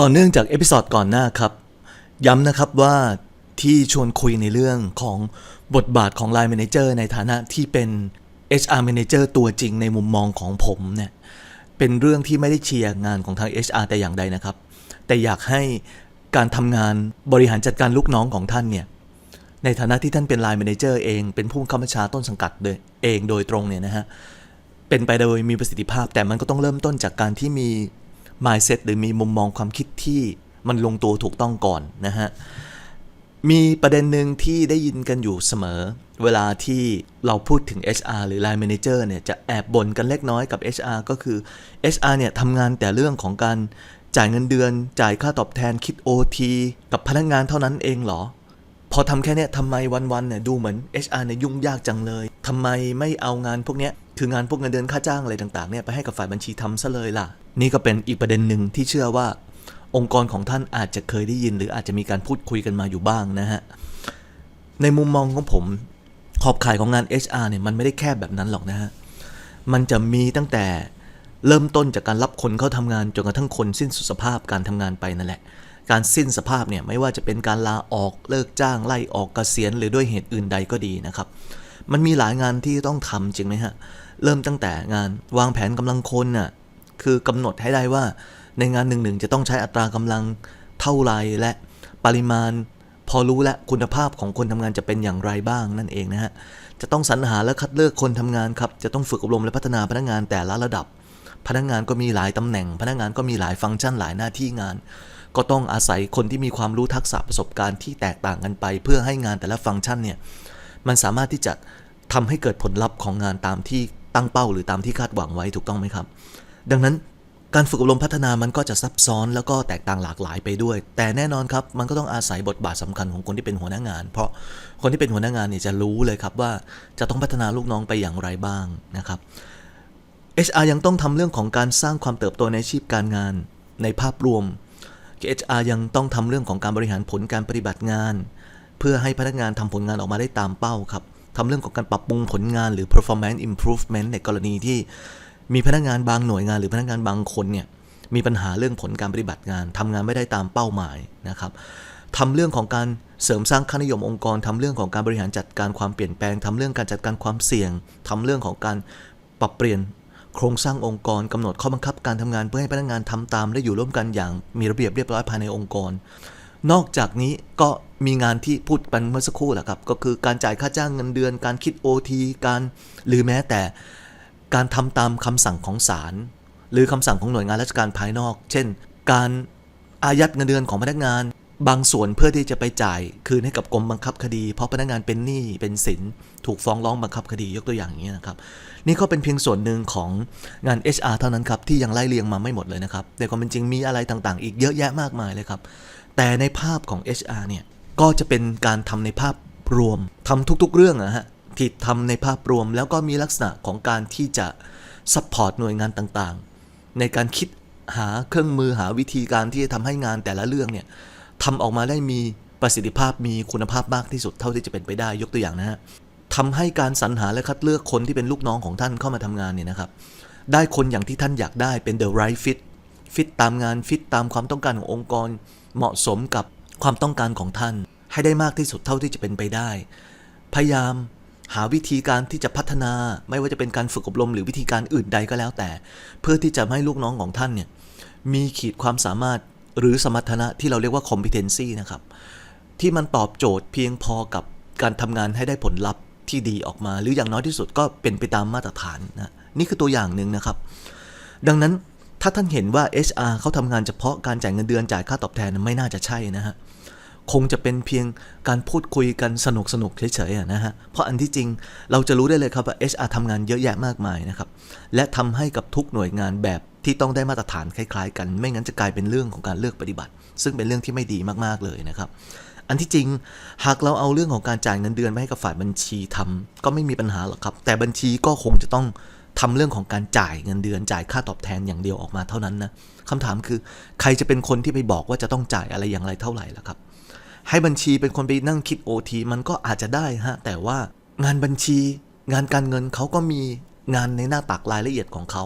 ต่อเนื่องจากเอพิซอดก่อนหน้าครับ ย้ำนะครับว่าที่ชวนคุยในเรื่องของบทบาทของ Line Manager ในฐานะที่เป็น HR Manager ตัวจริงในมุมมองของผมเนี่ยเป็นเรื่องที่ไม่ได้เชียร์งานของทาง HR แต่อย่างใดนะครับ แต่อยากให้การทำงานบริหารจัดการลูกน้องของท่านเนี่ยในฐานะที่ท่านเป็น Line Manager เองเป็นผู้บังคับบัญชาต้นสังกัดเองโดยตรงเนี่ยนะฮะเป็นไปโดยมีประสิทธิภาพแต่มันก็ต้องเริ่มต้นจากการที่มี mindset หรือมีมุมมองความคิดที่มันลงตัวถูกต้องก่อนนะฮะ มีประเด็นหนึ่งที่ได้ยินกันอยู่เสมอ เวลาที่เราพูดถึง HR หรือ Line Manager เนี่ยจะแอบบ่นกันเล็กน้อยกับ HR ก็คือ HR เนี่ยทำงานแต่เรื่องของการจ่ายเงินเดือน จ่ายค่าตอบแทนคิด OT กับพนักงานเท่านั้นเองเหรอ พอทำแค่เนี้ยทำไมวันๆเนี่ยดูเหมือน HR เนี่ยยุ่งยากจังเลยทำไมไม่เอางานพวกเนี้ยคืองานพวกเงินเดือนค่าจ้างอะไรต่างๆเนี่ยไปให้กับฝ่ายบัญชีทำซะเลยล่ะ นี่ก็เป็นอีกประเด็นหนึ่งที่เชื่อว่า องค์กรของท่านอาจจะเคยได้ยิน หรืออาจจะมีการพูดคุยกันมาอยู่บ้างนะฮะในมุมมองของผม ขอบข่ายของงาน HR เนี่ยมันไม่ได้แคบแบบนั้นหรอกนะฮะมันจะมีตั้งแต่เริ่มต้นจากการรับคนเข้าทำงานจนกระทั่งคนสิ้นสุดสภาพการทำงานไปนั่นแหละ การสิ้นสภาพเนี่ยไม่ว่าจะเป็นการลาออกเลิกจ้างไล่ออกเกษียณหรือด้วยเหตุอื่นใดก็ดีนะครับ มันมีหลายงานที่ต้องทำจริงไหมฮะ เริ่มตั้งแต่งานวางแผนกำลังคนน่ะคือกำหนดให้ได้ว่าในงานหนึ่งๆจะต้องใช้อัตรากำลังเท่าไรและปริมาณ พอรู้และคุณภาพของคนทำงานจะเป็นอย่างไรบ้างนั่นเองนะฮะจะต้องสรรหาและคัดเลือกคนทำงานครับจะต้องฝึกอบรมและพัฒนาพนักงานแต่ละระดับ พนักงานก็มีหลายตำแหน่ง พนักงานก็มีหลายฟังก์ชันหลายหน้าที่งาน ก็ต้องอาศัยคนที่มีความรู้ทักษะประสบการณ์ที่แตกต่างกันไป เพื่อให้งานแต่ละฟังก์ชันเนี่ยมันสามารถที่จะทำให้เกิดผลลัพธ์ของงานตามที่ตั้งเป้า หรือตามที่คาดหวังไว้ถูกต้องไหมครับ ดังนั้นการฝึกอบรมพัฒนามันก็จะซับซ้อนแล้วก็แตกต่างหลากหลายไปด้วย แต่แน่นอนครับ มันก็ต้องอาศัยบทบาทสำคัญของคนที่เป็นหัวหน้างาน เพราะคนที่เป็นหัวหน้างานเนี่ยจะรู้เลยครับว่าจะต้องพัฒนาลูกน้องไปอย่างไรบ้างนะครับ HR ยังต้องทำเรื่องของการสร้างความเติบโตในอาชีพการงาน ในภาพรวม HR ยังต้องทำเรื่องของการบริหารผลการปฏิบัติงาน เพื่อให้พนักงานทำผลงานออกมาได้ตามเป้าครับทำเรื่องของการปรับปรุงผลงานหรือ performance improvement ในกรณีที่มีพนักงานบางหน่วยงานหรือพนักงานบางคนเนี่ยมีปัญหาเรื่องผลการปฏิบัติงานทำงานไม่ได้ตามเป้าหมายนะครับทำเรื่องของการเสริมสร้างค่านิยมองค์กรทำเรื่องของการบริหารจัดการความเปลี่ยนแปลงทำเรื่องการจัดการความเสี่ยงทำเรื่องของการปรับเปลี่ยน โครงสร้างองค์กรกำหนดข้อบังคับการทำงานเพื่อให้พนักงานทำตาม และอยู่ร่วมกันอย่างมีระเบียบเรียบร้อยภายในองค์กร นอกจากนี้ก็มีงานที่พูดไปเมื่อสักครู่แหละครับ ก็คือการจ่ายค่าจ้างเงินเดือน การคิด OT การหรือแม้แต่การทำตามคำสั่งของศาลหรือคำสั่งของหน่วยงานราชการภายนอก เช่น การอายัดเงินเดือนของพนักงาน บางส่วนเพื่อที่จะไปจ่ายคืนให้กับกรมบังคับคดี เพราะพนักงานเป็นหนี้เป็นสินถูกฟ้องร้องบังคับคดียกตัวอย่างอย่างนี้นะครับ นี่ก็เป็นเพียงส่วนหนึ่งของงาน HR เท่านั้นครับที่ยังไล่เรียงมาไม่หมดเลยนะครับแต่ความเป็นจริงมีอะไรต่างๆ อีกเยอะแยะมากมายเลยครับ แต่ในภาพของ HR เนี่ยก็จะเป็นการทำในภาพรวมทำทุกๆ เรื่องอะฮะที่ทำในภาพรวมแล้วก็มีลักษณะของการที่จะซัพพอร์ตหน่วยงานต่างๆ ในการคิดหาเครื่องมือหาวิธีการที่จะทำให้งานแต่ละเรื่องเนี่ย ทำออกมาได้มีประสิทธิภาพมีคุณภาพมากที่สุดเท่าที่จะเป็นไปได้ยกตัวอย่างนะฮะทำให้การสรรหาและคัดเลือกคนที่เป็นลูกน้องของท่านเข้ามาทำงานเนี่ยนะครับ ได้คนอย่างที่ท่านอยากได้เป็น the right fit ฟิตตามงานฟิตตามความต้องการขององค์กร เหมาะสมกับความต้องการของท่าน ให้ได้มากที่สุดเท่าที่จะเป็นไปได้ พยายามหาวิธีการที่จะพัฒนาไม่ว่าจะเป็นการฝึกอบรมหรือวิธีการอื่นใดก็แล้วแต่ เพื่อที่จะให้ลูกน้องของท่านเนี่ยมีขีดความสามารถ หรือสมรรถนะที่เราเรียกว่า competency นะครับ ที่มันตอบโจทย์เพียงพอกับการทำงานให้ได้ผลลัพธ์ที่ดีออกมา หรืออย่างน้อยที่สุดก็เป็นไปตามมาตรฐานนะนี่คือตัวอย่างหนึ่งนะครับ ดังนั้นถ้าท่านเห็นว่า HR เขาทำงานเฉพาะการจ่ายเงินเดือนจ่ายค่าตอบแทนไม่น่าจะใช่นะฮะคงจะเป็นเพียงการพูดคุยกันสนุกสนุกเฉยๆนะฮะ เพราะอันที่จริงเราจะรู้ได้เลยครับว่า HR ทำงานเยอะแยะมากมายนะครับ และทำให้กับทุกหน่วยงานแบบ ที่ต้องได้มาตรฐานคล้ายๆ กัน ไม่งั้นจะกลายเป็นเรื่องของการเลือกปฏิบัติ ซึ่งเป็นเรื่องที่ไม่ดีมากๆเลยนะครับ อันที่จริงหากเราเอาเรื่องของการจ่ายเงินเดือนไปให้กับฝ่ายบัญชีทำก็ไม่มีปัญหาหรอกครับ แต่บัญชีก็คงจะต้องทำเรื่องของการจ่ายเงินเดือนจ่ายค่าตอบแทนอย่างเดียวออกมาเท่านั้นนะคำถามคือใครจะเป็นคนที่ไปบอกว่าจะต้องจ่ายอะไรอย่างไรเท่าไหร่ล่ะครับ ให้บัญชีเป็นคนไปนั่งคิด OT มันก็อาจจะได้ฮะแต่ว่างานบัญชี งานการเงินเขาก็มีงานในหน้าตักรายละเอียดของเขา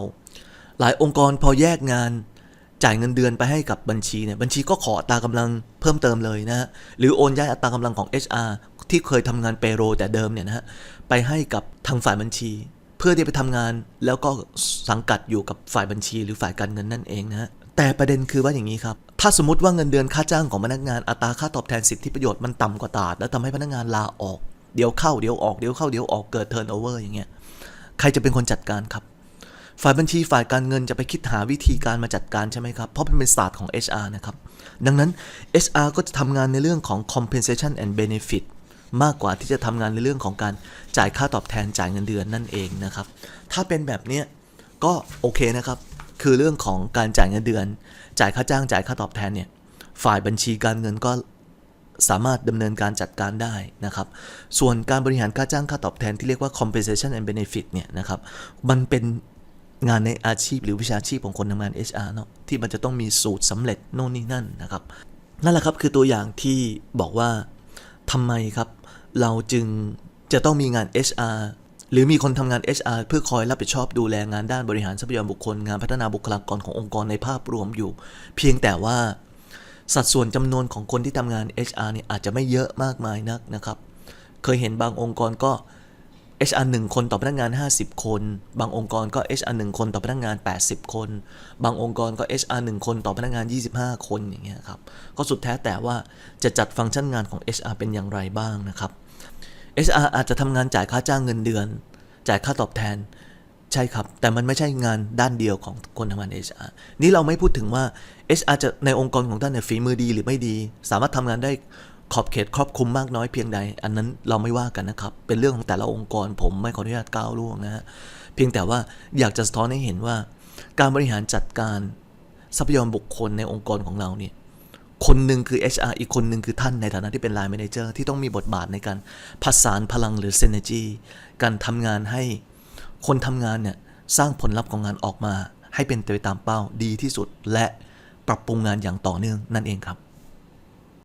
หลายองค์กรพอแยกงานจ่ายเงินเดือนไปให้กับบัญชีเนี่ยบัญชีก็ขออัตรากำลังเพิ่มเติมเลยนะฮะหรือโอนย้ายอัตรากำลังของ HR ที่เคยทำงานเปโรแต่เดิมเนี่ยนะฮะไปให้กับทางฝ่ายบัญชี เพื่อที่ไปทำงานแล้วก็สังกัดอยู่กับฝ่ายบัญชี หรือฝ่ายการเงินนั่นเองนะฮะแต่ประเด็นคือว่าอย่างนี้ครับถ้าสมมติว่าเงินเดือนค่าจ้างของพนักงานอัตราค่าตอบแทนสิทธิประโยชน์มันต่ำกว่าตราดแล้วทำให้พนักงานลาออกเดี๋ยวเข้าเดี๋ยวออกเดี๋ยวเข้าเดี๋ยวออกเกิดเทิร์นโอเวอร์อย่างเงี้ยใครจะเป็นคนจัดการครับ ฝ่ายบัญชีฝ่ายการเงินจะไปคิดหาวิธีการมาจัดการใช่ไหมครับ เพราะมันเป็นศาสตร์ของ HR นะครับ ดังนั้น HR ก็จะทำงานในเรื่องของ compensation and benefit มากกว่าที่จะทำงานในเรื่องของการจ่ายค่าตอบแทนจ่ายเงินเดือนนั่นเองนะครับ ถ้าเป็นแบบเนี้ยก็โอเคนะครับ คือเรื่องของการจ่ายเงินเดือน จ่ายค่าจ้างจ่ายค่าตอบแทนเนี่ย ฝ่ายบัญชีการเงินก็สามารถดำเนินการจัดการได้นะครับ ส่วนการบริหารค่าจ้างค่าตอบแทนที่เรียกว่า compensation and benefit เนี่ยนะครับ มันเป็น งานในอาชีพหรือวิชาชีพของคนทำงาน HR เนาะที่มันจะต้องมีสูตรสำเร็จโน่นนี่นั่นนะครับ นั่นแหละครับคือตัวอย่างที่บอกว่าทำไมครับ เราจึงจะต้องมีงาน HR หรือมีคนทำงาน HR เพื่อคอยรับผิดชอบดูแลงานด้านบริหารทรัพยากรบุคคล งานพัฒนาบุคลากรขององค์กรในภาพรวมอยู่ เพียงแต่ว่าสัดส่วนจำนวนของคนที่ทำงาน HR เนี่ยอาจจะไม่เยอะมากมายนักนะครับ เคยเห็นบางองค์กรก็ HR 1 คนต่อพนักงาน 50 คน บางองค์กรก็ HR 1 คนต่อพนักงาน 80 คน บางองค์กรก็ HR 1 คนต่อพนักงาน 25 คนอย่างเงี้ยครับ ก็สุดแท้แต่ว่าจะจัดฟังก์ชันงานของ HR เป็นอย่างไรบ้างนะครับ HR อาจจะทำงานจ่ายค่าจ้างเงินเดือน จ่ายค่าตอบแทน ใช่ครับ แต่มันไม่ใช่งานด้านเดียวของคนทำงาน HR นี่เราไม่พูดถึงว่า HR จะในองค์กรของท่านเนี่ยฝีมือดีหรือไม่ดี สามารถทำงานได้ ขอบเขตครอบคลุมมากน้อยเพียงใด อันนั้นเราไม่ว่ากันนะครับ เป็นเรื่องของแต่ละองค์กรผมไม่ขออนุญาตก้าวล่วงนะฮะเพียงแต่ว่าอยากจะสะท้อนให้เห็นว่า การบริหารจัดการทรัพยากรบุคคลในองค์กรของเราเนี่ยคนหนึ่งคือ HR อีกคนหนึ่งคือท่านในฐานะที่เป็น Line Manager ที่ต้องมีบทบาทในการผสานพลังหรือ Synergy การทำงานให้คนทำงานเนี่ยสร้างผลลัพธ์ของงานออกมา ให้เป็นไปตามเป้าดีที่สุดและปรับปรุงงานอย่างต่อเนื่องนั่นเองครับ